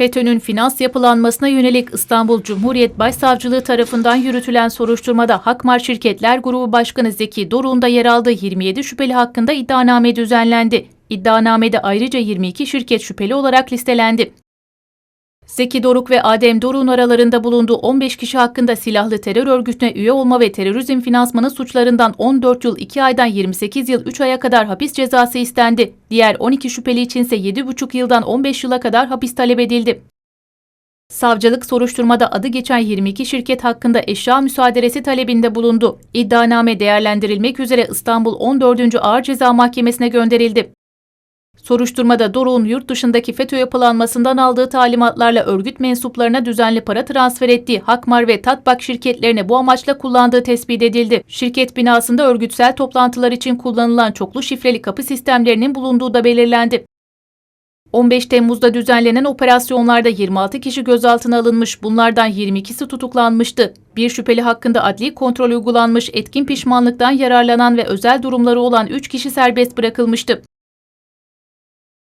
FETÖ'nün finans yapılanmasına yönelik İstanbul Cumhuriyet Başsavcılığı tarafından yürütülen soruşturmada Hakmar Şirketler Grubu Başkanı Zeki Doruk'un da yer aldığı 27 şüpheli hakkında iddianame düzenlendi. İddianamede ayrıca 22 şirket şüpheli olarak listelendi. Zeki Doruk ve Adem Doruk'un aralarında bulunduğu 15 kişi hakkında silahlı terör örgütüne üye olma ve terörizm finansmanı suçlarından 14 yıl 2 aydan 28 yıl 3 aya kadar hapis cezası istendi. Diğer 12 şüpheli içinse 7,5 yıldan 15 yıla kadar hapis talep edildi. Savcılık soruşturmada adı geçen 22 şirket hakkında eşya müsaaderesi talebinde bulundu. İddianame değerlendirilmek üzere İstanbul 14. Ağır Ceza Mahkemesi'ne gönderildi. Soruşturmada Doruk'un yurt dışındaki FETÖ yapılanmasından aldığı talimatlarla örgüt mensuplarına düzenli para transfer ettiği Hakmar ve Tatbak şirketlerine bu amaçla kullandığı tespit edildi. Şirket binasında örgütsel toplantılar için kullanılan çoklu şifreli kapı sistemlerinin bulunduğu da belirlendi. 15 Temmuz'da düzenlenen operasyonlarda 26 kişi gözaltına alınmış, bunlardan 22'si tutuklanmıştı. Bir şüpheli hakkında adli kontrol uygulanmış, etkin pişmanlıktan yararlanan ve özel durumları olan 3 kişi serbest bırakılmıştı.